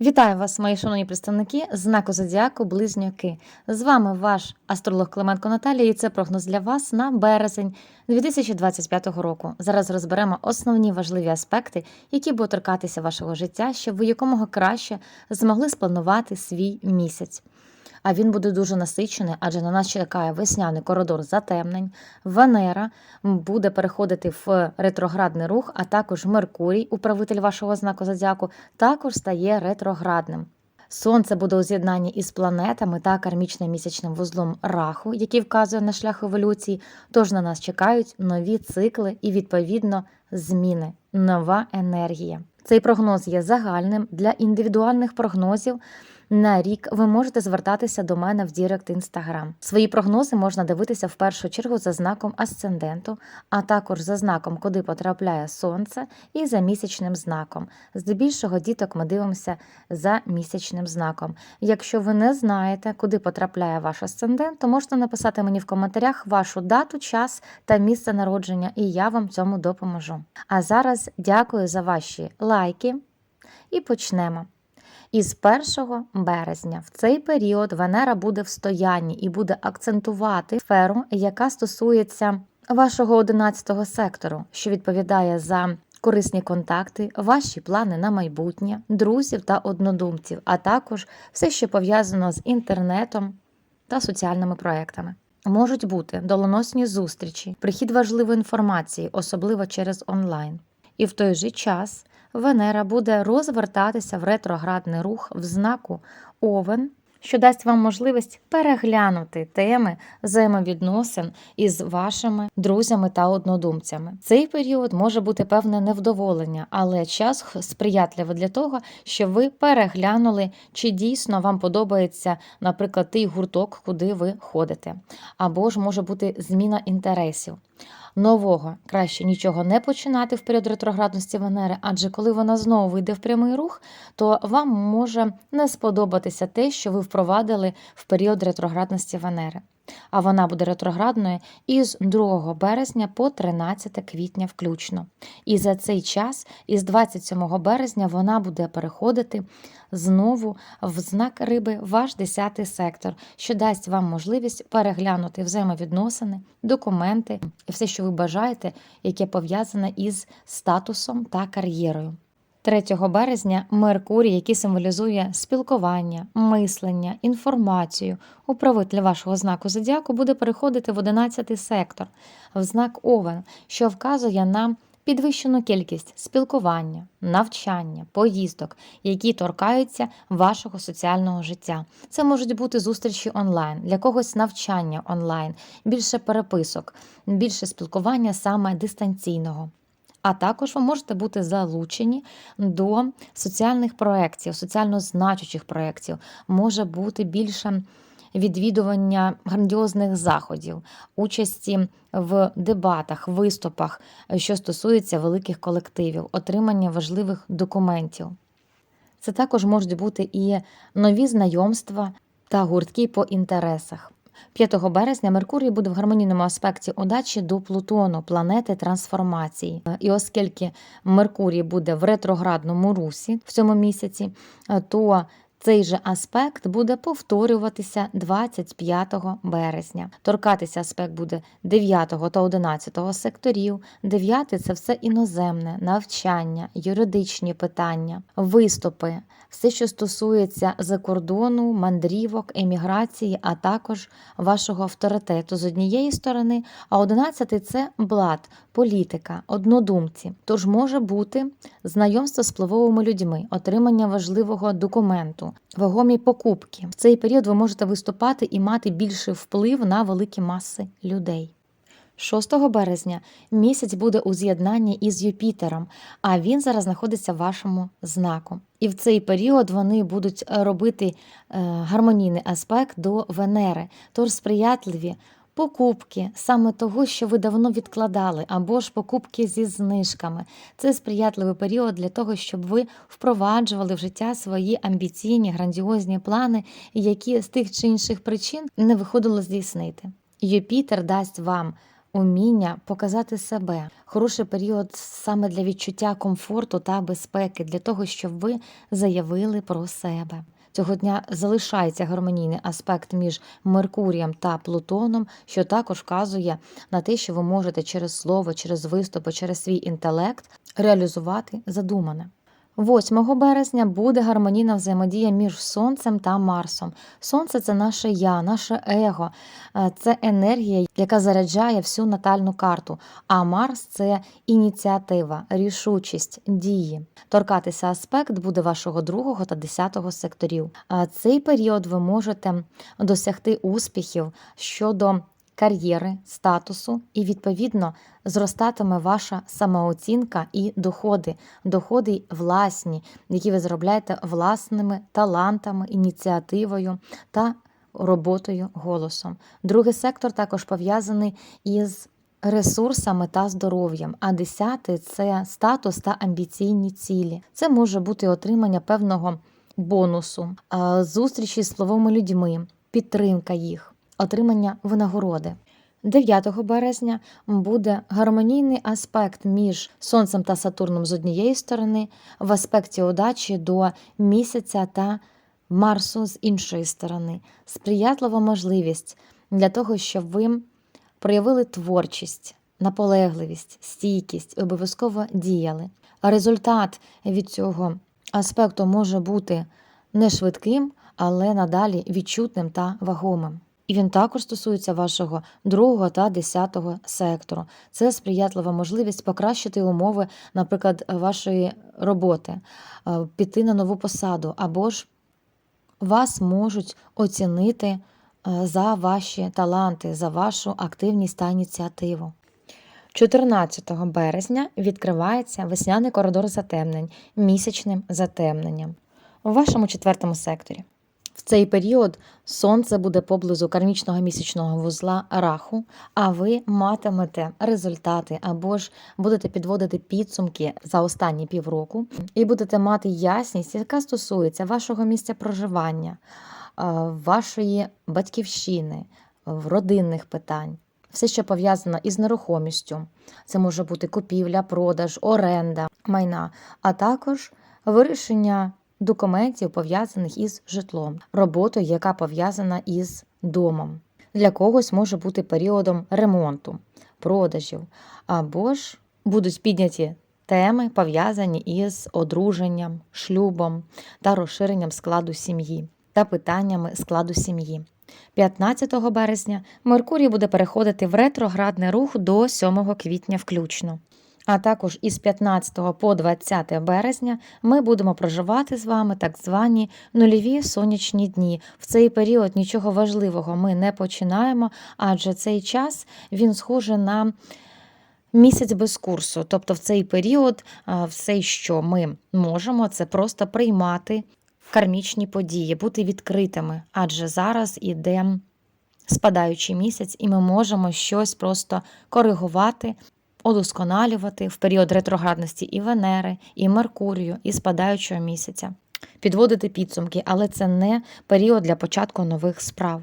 Вітаю вас, мої шановні представники знаку Зодіаку Близнюки. З вами ваш астролог Клименко Наталія, і це прогноз для вас на березень 2025 року. Зараз розберемо основні важливі аспекти, які будуть торкатися вашого життя, щоб ви якомога краще змогли спланувати свій місяць. А він буде дуже насичений, адже на нас чекає весняний коридор затемнень. Венера буде переходити в ретроградний рух, а також Меркурій, управитель вашого знаку зодіаку, також стає ретроградним. Сонце буде у з'єднанні із планетами та кармічним місячним вузлом раху, який вказує на шлях еволюції. Тож на нас чекають нові цикли і, відповідно, зміни, нова енергія. Цей прогноз є загальним для індивідуальних прогнозів. На рік ви можете звертатися до мене в Дірект Інстаграм. Свої прогнози можна дивитися в першу чергу за знаком асценденту, а також за знаком, куди потрапляє сонце, і за місячним знаком. Здебільшого діток ми дивимося за місячним знаком. Якщо ви не знаєте, куди потрапляє ваш асцендент, то можете написати мені в коментарях вашу дату, час та місце народження, і я вам цьому допоможу. А зараз дякую за ваші лайки і почнемо. Із 1 березня в цей період Венера буде в стоянні і буде акцентувати сферу, яка стосується вашого 11 сектору, що відповідає за корисні контакти, ваші плани на майбутнє, друзів та однодумців, а також все, що пов'язано з інтернетом та соціальними проектами. Можуть бути доленосні зустрічі, прихід важливої інформації, особливо через онлайн. І в той же час Венера буде розвертатися в ретроградний рух в знаку Овен, що дасть вам можливість переглянути теми взаємовідносин із вашими друзями та однодумцями. Цей період може бути певне невдоволення, але час сприятливий для того, щоб ви переглянули, чи дійсно вам подобається, наприклад, той гурток, куди ви ходите, або ж може бути зміна інтересів нового краще нічого не починати в період ретроградності Венери, адже коли вона знову вийде в прямий рух, то вам може не сподобатися те, що ви впровадили в період ретроградності Венери. А вона буде ретроградною із 2 березня по 13 квітня включно. І за цей час, із 27 березня, вона буде переходити знову в знак риби ваш 10 сектор, що дасть вам можливість переглянути взаємовідносини, документи і все, що ви бажаєте, яке пов'язане із статусом та кар'єрою. 3 березня Меркурій, який символізує спілкування, мислення, інформацію, управитель вашого знаку зодіаку буде переходити в 11 сектор, в знак Овен, що вказує на підвищену кількість спілкування, навчання, поїздок, які торкаються вашого соціального життя. Це можуть бути зустрічі онлайн, для когось навчання онлайн, більше переписок, більше спілкування саме дистанційного. А також ви можете бути залучені до соціальних проєктів, соціально значучих проєктів, може бути більше відвідування грандіозних заходів, участі в дебатах, виступах, що стосується великих колективів, отримання важливих документів. Це також можуть бути і нові знайомства та гуртки по інтересах. 5 березня Меркурій буде в гармонійному аспекті удачі до Плутону, планети трансформації. І оскільки Меркурій буде в ретроградному русі в цьому місяці, то цей же аспект буде повторюватися 25 березня. Торкатися аспект буде 9 та 11 секторів. 9 – це все іноземне, навчання, юридичні питання, виступи, все, що стосується закордону, мандрівок, еміграції, а також вашого авторитету з однієї сторони. А 11 – це блат, політика, однодумці. Тож може бути знайомство з впливовими людьми, отримання важливого документу, вагомі покупки. В цей період ви можете виступати і мати більший вплив на великі маси людей. 6 березня місяць буде у з'єднанні із Юпітером, а він зараз знаходиться в вашому знаку. І в цей період вони будуть робити е, гармонійний аспект до Венери, тож сприятливі покупки саме того, що ви давно відкладали, або ж покупки зі знижками. Це сприятливий період для того, щоб ви впроваджували в життя свої амбіційні, грандіозні плани, які з тих чи інших причин не виходило здійснити. Юпітер дасть вам уміння показати себе. Хороший період саме для відчуття комфорту та безпеки, для того, щоб ви заявили про себе. Цього дня залишається гармонійний аспект між Меркурієм та Плутоном, що також вказує на те, що ви можете через слово, через виступи, через свій інтелект реалізувати задумане. 8 березня буде гармонійна взаємодія між Сонцем та Марсом. Сонце це наше я, наше его, е, це енергія, яка заряджає всю натальну карту. А Марс це ініціатива, рішучість, дії. Торкатися аспект буде вашого другого та десятого секторів. А Цей період ви можете досягти успіхів щодо кар'єри, статусу, і відповідно зростатиме ваша самооцінка і доходи, доходи власні, які ви заробляєте власними талантами, ініціативою та роботою голосом. Другий сектор також пов'язаний із ресурсами та здоров'ям. А десятий це статус та амбіційні цілі. Це може бути отримання певного бонусу, зустрічі з словими людьми, підтримка їх, отримання винагороди. 9 березня буде гармонійний аспект між Сонцем та Сатурном з однієї сторони, в аспекті удачі до місяця та Марсу з іншої сторони. Сприятлива можливість для того, щоб ви проявили творчість, наполегливість, стійкість, обов'язково діяли. Результат від цього аспекту може бути не швидким, але надалі відчутним та вагомим. І він також стосується вашого другого та десятого сектору. Це сприятлива можливість покращити умови, наприклад, вашої роботи, е, піти на нову посаду, або ж вас можуть оцінити е, за ваші таланти, за вашу активність та ініціативу. 14 березня відкривається весняний коридор затемнень місячним затемненням у вашому четвертому секторі. В цей період сонце буде поблизу кармічного місячного вузла раху, а ви матимете результати або ж будете підводити підсумки за останні півроку і будете мати ясність, яка стосується вашого місця проживання, вашої батьківщини, родинних питань. Все, що пов'язано із нерухомістю, це може бути купівля, продаж, оренда майна, а також вирішення документів, пов'язаних із житлом, роботою, яка пов'язана із домом. Для когось може бути періодом ремонту, продажів, або ж будуть підняті теми, пов'язані із одруженням, шлюбом та розширенням складу сім'ї та питаннями складу сім'ї. 15 березня Меркурій буде переходити в ретроградний рух до 7 квітня включно. А також із 15 по 20 березня ми будемо проживати з вами так звані нульові сонячні дні. В цей період нічого важливого ми не починаємо, адже цей час він схожий на місяць без курсу. Тобто, в цей період все, що ми можемо, це просто приймати кармічні події, бути відкритими, адже зараз іде спадаючий місяць, і ми можемо щось просто коригувати, удосконалювати в період ретроградності і Венери, і Меркурію, і спадаючого місяця, підводити підсумки, але це не період для початку нових справ.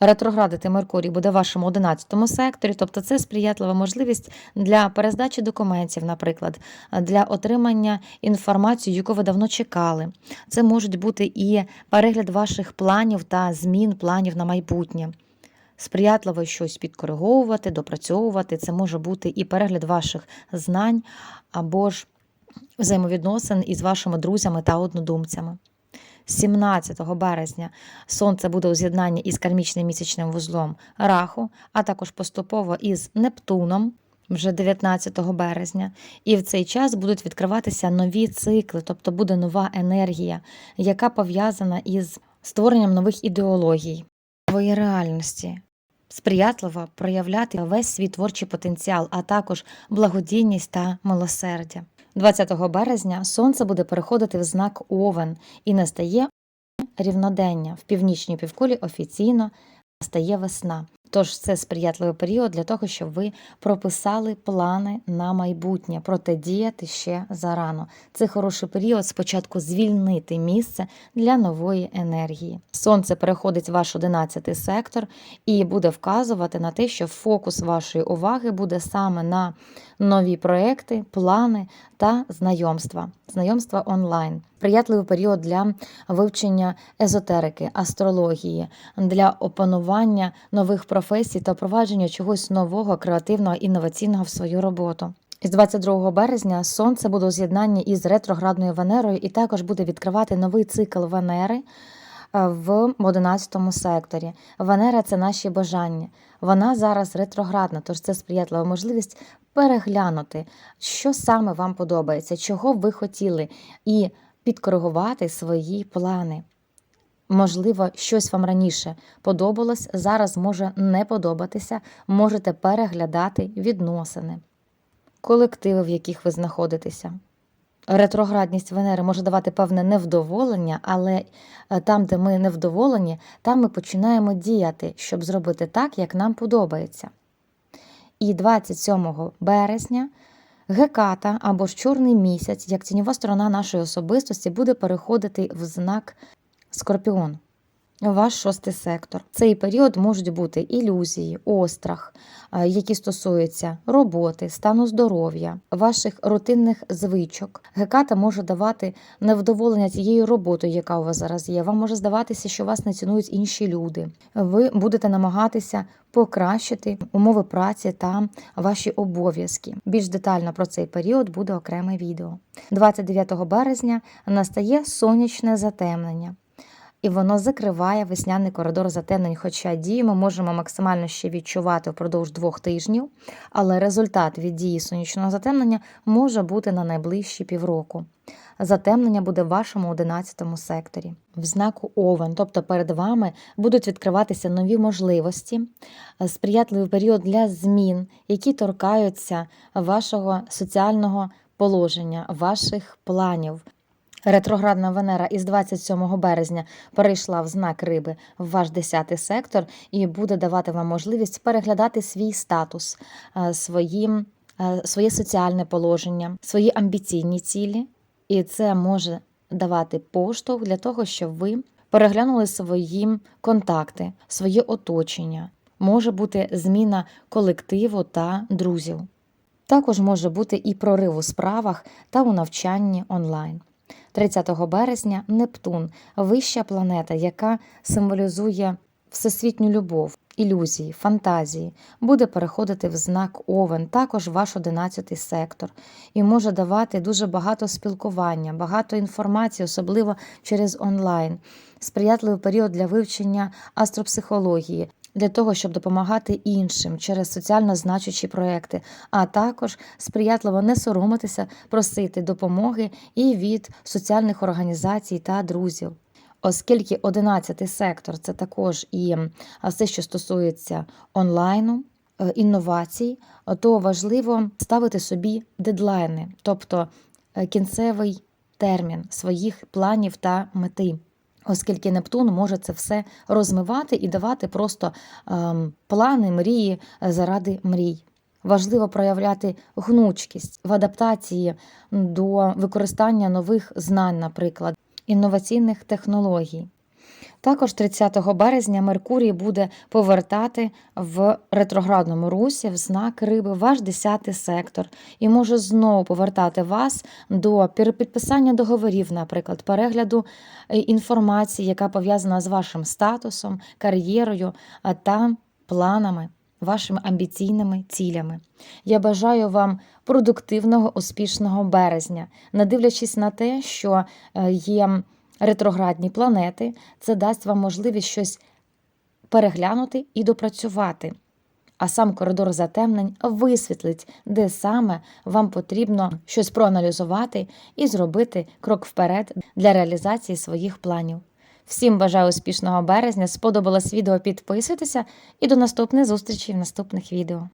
Ретроградити Меркурій буде в вашому 11 секторі, тобто це сприятлива можливість для перездачі документів, наприклад, для отримання інформації, яку ви давно чекали. Це можуть бути і перегляд ваших планів та змін планів на майбутнє. Сприятливо щось підкориговувати, допрацьовувати. Це може бути і перегляд ваших знань або ж взаємовідносин із вашими друзями та однодумцями. 17 березня Сонце буде у з'єднанні із кармічним місячним вузлом Раху, а також поступово із Нептуном вже 19 березня. І в цей час будуть відкриватися нові цикли, тобто буде нова енергія, яка пов'язана із створенням нових ідеологій, нової реальності. Сприятливо проявляти весь свій творчий потенціал, а також благодійність та милосердя. 20 березня сонце буде переходити в знак Овен і настає рівнодення. В північній півкулі офіційно настає весна. Тож це сприятливий період для того, щоб ви прописали плани на майбутнє, проте діяти ще зарано. Це хороший період спочатку звільнити місце для нової енергії. Сонце переходить в ваш 11 сектор і буде вказувати на те, що фокус вашої уваги буде саме на нові проекти, плани та знайомства, знайомства онлайн. Приятливий період для вивчення езотерики, астрології, для опанування нових професій та впровадження чогось нового, креативного, інноваційного в свою роботу. З 22 березня сонце буде у з'єднанні із ретроградною Венерою і також буде відкривати новий цикл Венери в 11 секторі. Венера це наші бажання. Вона зараз ретроградна, тож це сприятлива можливість переглянути, що саме вам подобається, чого ви хотіли, і підкоригувати свої плани. Можливо, щось вам раніше подобалось, зараз може не подобатися, можете переглядати відносини, колективи, в яких ви знаходитеся. Ретроградність Венери може давати певне невдоволення, але е, там, де ми невдоволені, там ми починаємо діяти, щоб зробити так, як нам подобається. І 27 березня Геката або ж чорний місяць, як тіньова сторона нашої особистості, буде переходити в знак Скорпіон. Ваш шостий сектор. Цей період можуть бути ілюзії, острах, е, які стосуються роботи, стану здоров'я, ваших рутинних звичок. Геката може давати невдоволення тією роботою, яка у вас зараз є. Вам може здаватися, що вас не цінують інші люди. Ви будете намагатися покращити умови праці та ваші обов'язки. Більш детально про цей період буде окреме відео. 29 березня настає сонячне затемнення і воно закриває весняний коридор затемнень. Хоча дії ми можемо максимально ще відчувати впродовж двох тижнів, але результат від дії сонячного затемнення може бути на найближчі півроку. Затемнення буде в вашому 11 секторі, в знаку Овен, тобто перед вами будуть відкриватися нові можливості, сприятливий період для змін, які торкаються вашого соціального положення, ваших планів. Ретроградна Венера із 27 березня перейшла в знак риби в ваш 10 сектор і буде давати вам можливість переглядати свій статус, е, свої, е, своє соціальне положення, свої амбіційні цілі. І це може давати поштовх для того, щоб ви переглянули свої контакти, своє оточення. Може бути зміна колективу та друзів. Також може бути і прорив у справах та у навчанні онлайн. 30 березня Нептун вища планета, яка символізує всесвітню любов, ілюзії, фантазії, буде переходити в знак Овен, також ваш 11 сектор, і може давати дуже багато спілкування, багато інформації, особливо через онлайн, сприятливий період для вивчення астропсихології. Для того щоб допомагати іншим через соціально значущі проекти, а також сприятливо не соромитися, просити допомоги і від соціальних організацій та друзів. Оскільки 11 сектор це також і все, що стосується онлайну, е, інновацій, то важливо ставити собі дедлайни, тобто е, кінцевий термін своїх планів та мети. Оскільки Нептун може це все розмивати і давати просто ем, плани, мрії е, заради мрій. Важливо проявляти гнучкість в адаптації до використання нових знань, наприклад, інноваційних технологій. Також 30 березня Меркурій буде повертати в ретроградному русі в знак риби ваш 10 сектор і може знову повертати вас до перепідписання договорів, наприклад, перегляду е, інформації, яка пов'язана з вашим статусом, кар'єрою та планами. Вашими амбіційними цілями. Я бажаю вам продуктивного, успішного березня, не дивлячись на те, що е, є ретроградні планети, це дасть вам можливість щось переглянути і допрацювати. А сам коридор затемнень висвітлить, де саме вам потрібно щось проаналізувати і зробити крок вперед для реалізації своїх планів. Всім бажаю успішного березня! Сподобалось відео, підписуйтеся і до наступних зустрічей в наступних відео.